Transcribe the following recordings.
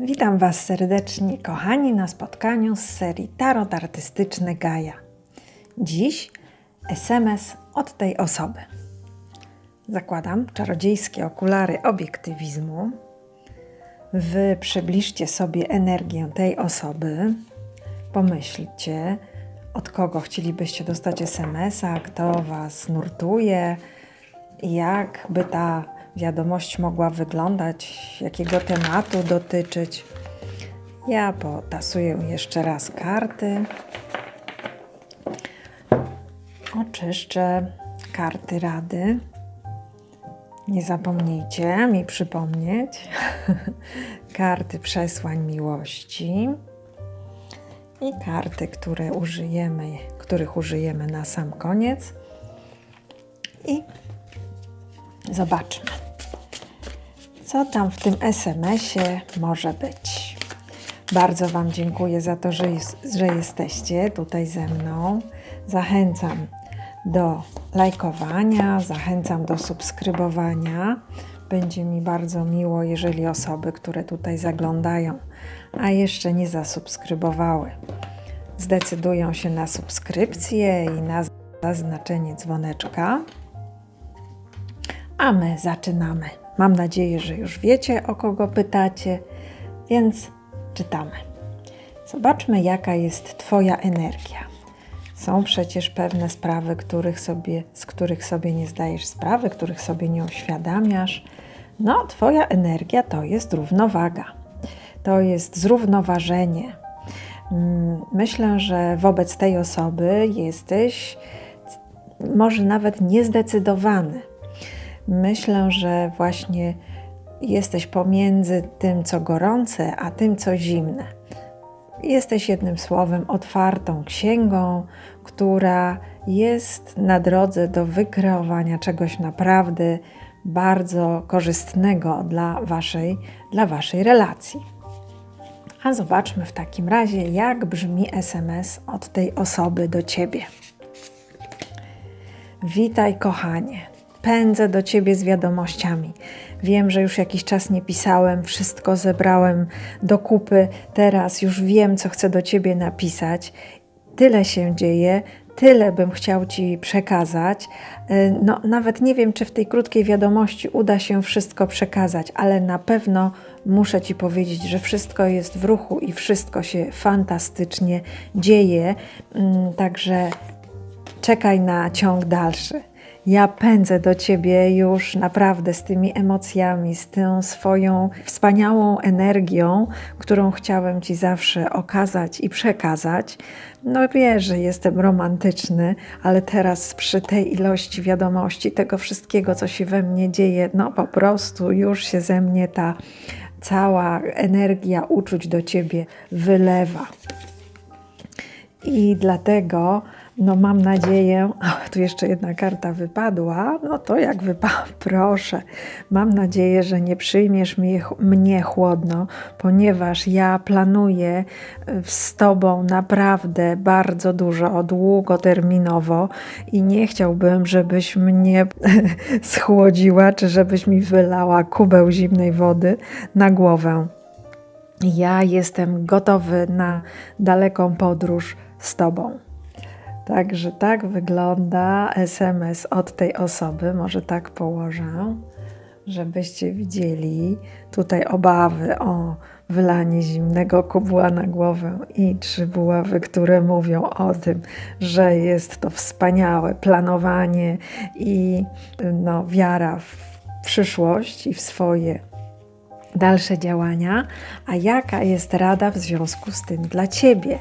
Witam Was serdecznie, kochani, na spotkaniu z serii Tarot Artystyczny Gaja. Dziś SMS od tej osoby. Zakładam czarodziejskie okulary obiektywizmu. Wy przybliżcie sobie energię tej osoby. Pomyślcie, od kogo chcielibyście dostać SMS-a, kto Was nurtuje, jak by ta wiadomość mogła wyglądać, jakiego tematu dotyczyć. Ja potasuję jeszcze raz karty. Oczyszczę karty rady. Nie zapomnijcie mi przypomnieć karty przesłań miłości i karty, które użyjemy, których użyjemy na sam koniec. I zobaczmy, co tam w tym SMS-ie może być. Bardzo Wam dziękuję za to, że, że jesteście tutaj ze mną. Zachęcam do lajkowania, zachęcam do subskrybowania. Będzie mi bardzo miło, jeżeli osoby, które tutaj zaglądają, a jeszcze nie zasubskrybowały, zdecydują się na subskrypcję i na zaznaczenie dzwoneczka. A my zaczynamy. Mam nadzieję, że już wiecie, o kogo pytacie, więc czytamy. Zobaczmy, jaka jest Twoja energia. Są przecież pewne sprawy, których sobie, z których sobie nie zdajesz sprawy, których sobie nie uświadamiasz. No, Twoja energia to jest równowaga, to jest zrównoważenie. Mm, Myślę, że wobec tej osoby jesteś może nawet niezdecydowany. Myślę, że właśnie jesteś pomiędzy tym, co gorące, a tym, co zimne. Jesteś jednym słowem otwartą księgą, która jest na drodze do wykreowania czegoś naprawdę bardzo korzystnego dla waszej, dla waszej relacji. A zobaczmy w takim razie, jak brzmi SMS od tej osoby do ciebie. Witaj, kochanie. Pędzę do ciebie z wiadomościami. Wiem, że już jakiś czas nie pisałem, wszystko zebrałem do kupy. Teraz już wiem, co chcę do ciebie napisać. Tyle się dzieje, tyle bym chciał ci przekazać. Y, No, nawet nie wiem, czy w tej krótkiej wiadomości uda się wszystko przekazać, ale na pewno muszę ci powiedzieć, że wszystko jest w ruchu i wszystko się fantastycznie dzieje. Mm, Także czekaj na ciąg dalszy. Ja pędzę do ciebie już naprawdę z tymi emocjami, z tą swoją wspaniałą energią, którą chciałem ci zawsze okazać i przekazać. No wiesz, że jestem romantyczny, ale teraz przy tej ilości wiadomości, tego wszystkiego, co się we mnie dzieje, no po prostu już się ze mnie ta cała energia uczuć do ciebie wylewa. I dlatego, no mam nadzieję, o, tu jeszcze jedna karta wypadła, no to jak wypadła, proszę. Mam nadzieję, że nie przyjmiesz mnie, mnie chłodno, ponieważ ja planuję y, z Tobą naprawdę bardzo dużo, długoterminowo i nie chciałbym, żebyś mnie schłodziła, czy żebyś mi wylała kubeł zimnej wody na głowę. Ja jestem gotowy na daleką podróż z Tobą. Także tak wygląda SMS od tej osoby. Może tak położę, żebyście widzieli tutaj obawy o wylanie zimnego kubła na głowę i trzy buławy, które mówią o tym, że jest to wspaniałe planowanie i no, wiara w przyszłość i w swoje dalsze działania, a jaka jest rada w związku z tym dla Ciebie?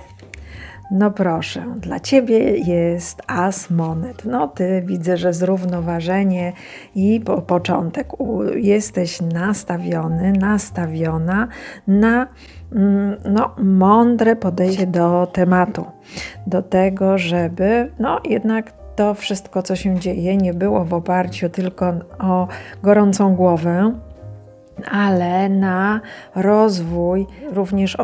No proszę, dla Ciebie jest as monet. No Ty widzę, że zrównoważenie i po początek jesteś nastawiony, nastawiona na mm, no, mądre podejście do tematu, do tego, żeby no jednak to wszystko, co się dzieje, nie było w oparciu tylko o gorącą głowę, ale na rozwój również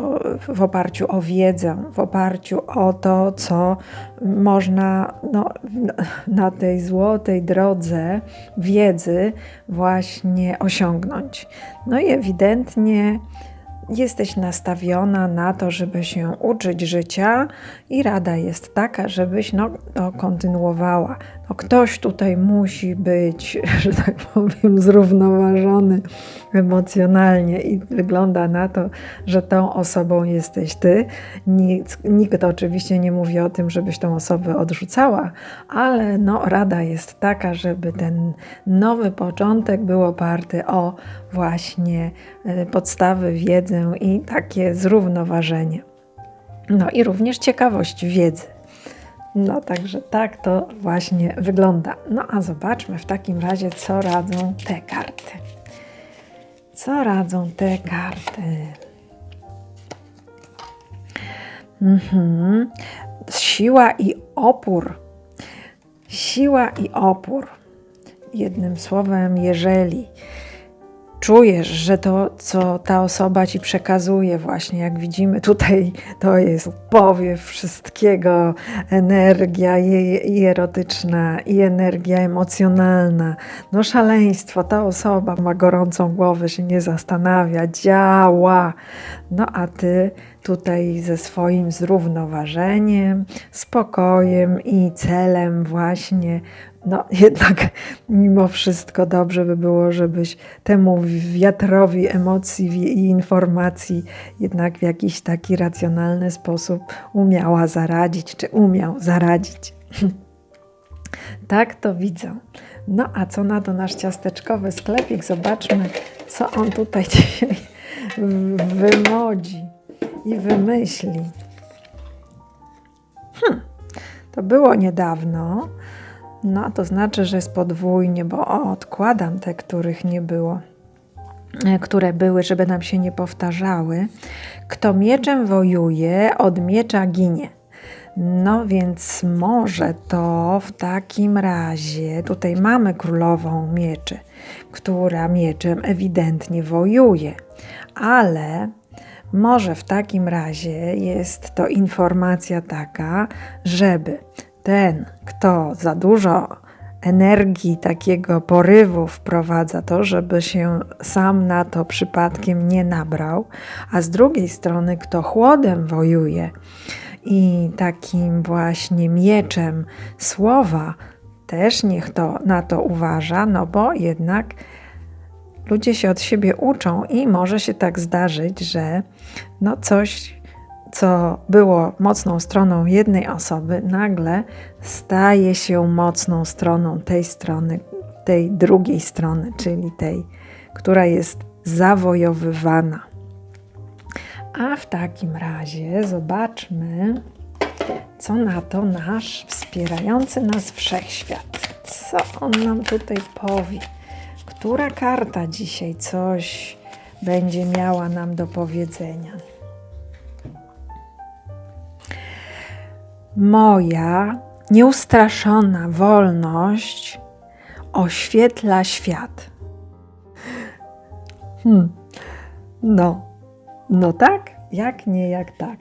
w oparciu o wiedzę, w oparciu o to, co można no, na tej złotej drodze wiedzy właśnie osiągnąć. No i ewidentnie jesteś nastawiona na to, żeby się uczyć życia i rada jest taka, żebyś no, to kontynuowała. No, ktoś tutaj musi być, że tak powiem, zrównoważony emocjonalnie i wygląda na to, że tą osobą jesteś ty. Nikt, nikt oczywiście nie mówi o tym, żebyś tą osobę odrzucała, ale no, rada jest taka, żeby ten nowy początek był oparty o właśnie e, podstawy, wiedzę i takie zrównoważenie. No i również ciekawość wiedzy. No także tak to właśnie wygląda. No a zobaczmy w takim razie, co radzą te karty. Co radzą te karty? Mhm. Siła i opór. Siła i opór. Jednym słowem, jeżeli czujesz, że to, co ta osoba ci przekazuje, właśnie jak widzimy tutaj, to jest powiew wszystkiego, energia i, i erotyczna, i energia emocjonalna, no szaleństwo. Ta osoba ma gorącą głowę, się nie zastanawia, działa. No a ty tutaj ze swoim zrównoważeniem, spokojem i celem właśnie no jednak mimo wszystko dobrze by było, żebyś temu wiatrowi emocji i informacji jednak w jakiś taki racjonalny sposób umiała zaradzić, czy umiał zaradzić. tak to widzę. No a co na to nasz ciasteczkowy sklepik? Zobaczmy, co on tutaj dzisiaj wymodzi i wymyśli. Hm, to było niedawno. No, to znaczy, że jest podwójnie, bo o, odkładam te, których nie było, e, które były, żeby nam się nie powtarzały. Kto mieczem wojuje, od miecza ginie. No więc może to w takim razie, tutaj mamy królową mieczy, która mieczem ewidentnie wojuje, ale może w takim razie jest to informacja taka, żeby ten, kto za dużo energii, takiego porywu wprowadza to, żeby się sam na to przypadkiem nie nabrał, a z drugiej strony, kto chłodem wojuje i takim właśnie mieczem słowa, też niech to na to uważa, no bo jednak ludzie się od siebie uczą i może się tak zdarzyć, że no coś co było mocną stroną jednej osoby, nagle staje się mocną stroną tej strony, tej drugiej strony, czyli tej, która jest zawojowywana. A w takim razie zobaczmy, co na to nasz wspierający nas wszechświat. Co on nam tutaj powie? Która karta dzisiaj coś będzie miała nam do powiedzenia? Moja nieustraszona wolność oświetla świat. Hmm. No, no tak, jak nie, jak tak.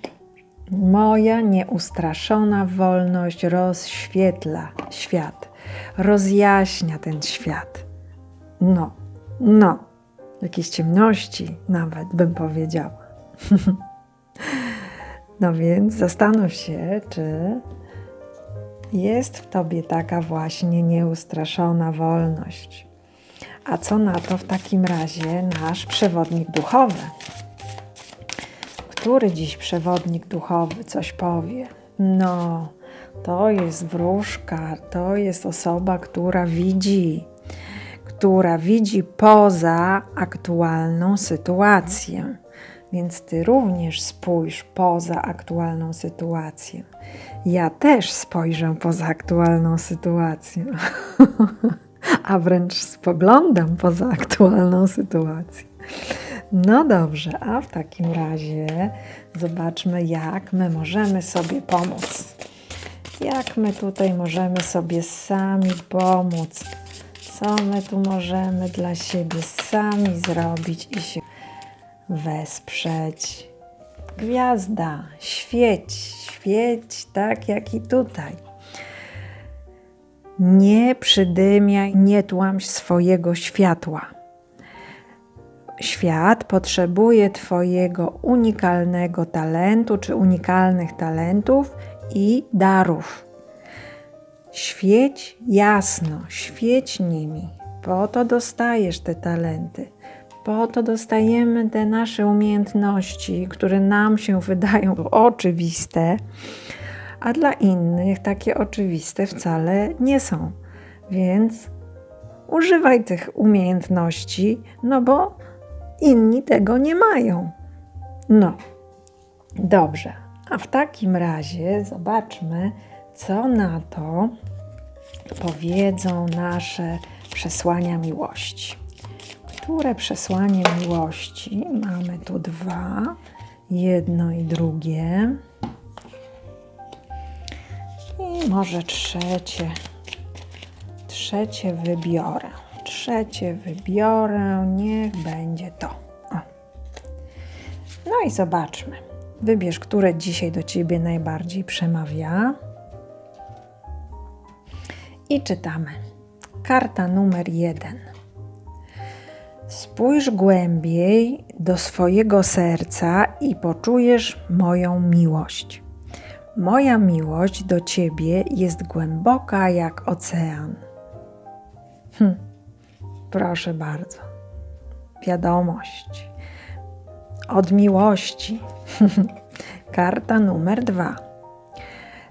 Moja nieustraszona wolność rozświetla świat, rozjaśnia ten świat. No, no, jakieś ciemności nawet bym powiedziała. No więc zastanów się, czy jest w tobie taka właśnie nieustraszona wolność. A co na to w takim razie nasz przewodnik duchowy? Który dziś przewodnik duchowy coś powie? No, to jest wróżka, to jest osoba, która widzi, która widzi poza aktualną sytuację więc ty również spójrz poza aktualną sytuację. Ja też spojrzę poza aktualną sytuację, a wręcz spoglądam poza aktualną sytuację. No dobrze, a w takim razie zobaczmy, jak my możemy sobie pomóc. Jak my tutaj możemy sobie sami pomóc. Co my tu możemy dla siebie sami zrobić i się wesprzeć? Gwiazda, świeć, świeć tak jak i tutaj. Nie przydymiaj, nie tłamś swojego światła. Świat potrzebuje Twojego unikalnego talentu czy unikalnych talentów i darów. Świeć jasno, świeć nimi. Po to dostajesz te talenty. Po to dostajemy te nasze umiejętności, które nam się wydają oczywiste, a dla innych takie oczywiste wcale nie są. Więc używaj tych umiejętności, no bo inni tego nie mają. No, dobrze. A w takim razie zobaczmy, co na to powiedzą nasze przesłania miłości. Które przesłanie miłości? Mamy tu dwa, jedno i drugie. I może trzecie. Trzecie wybiorę. Trzecie wybiorę, niech będzie to. O. No i zobaczmy. Wybierz, które dzisiaj do ciebie najbardziej przemawia. I czytamy. Karta numer jeden. Spójrz głębiej do swojego serca i poczujesz moją miłość. Moja miłość do ciebie jest głęboka jak ocean. Hm, proszę bardzo. Wiadomość od miłości. Karta numer dwa.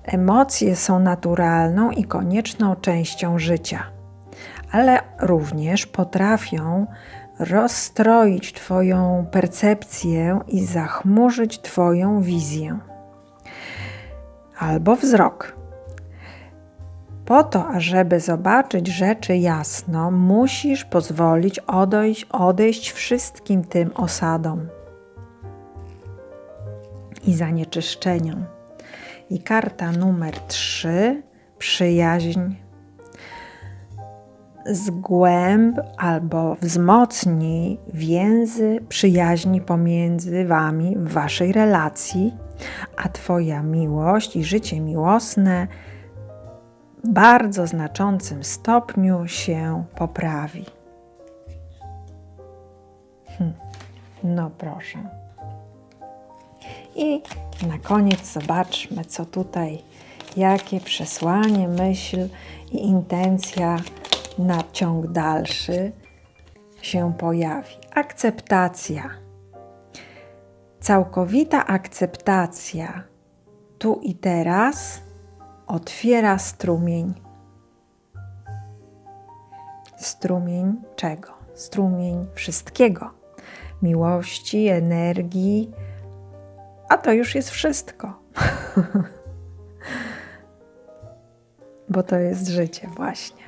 Emocje są naturalną i konieczną częścią życia, ale również potrafią rozstroić Twoją percepcję i zachmurzyć Twoją wizję albo wzrok. Po to, ażeby zobaczyć rzeczy jasno, musisz pozwolić odejść, odejść wszystkim tym osadom i zanieczyszczeniom. I karta numer 3 przyjaźń zgłęb albo wzmocni więzy przyjaźni pomiędzy Wami w Waszej relacji, a Twoja miłość i życie miłosne w bardzo znaczącym stopniu się poprawi. Hm. No proszę. I na koniec zobaczmy, co tutaj, jakie przesłanie, myśl i intencja na ciąg dalszy się pojawi. Akceptacja. Całkowita akceptacja tu i teraz otwiera strumień. Strumień czego? Strumień wszystkiego. Miłości, energii, a to już jest wszystko. Bo to jest życie, właśnie.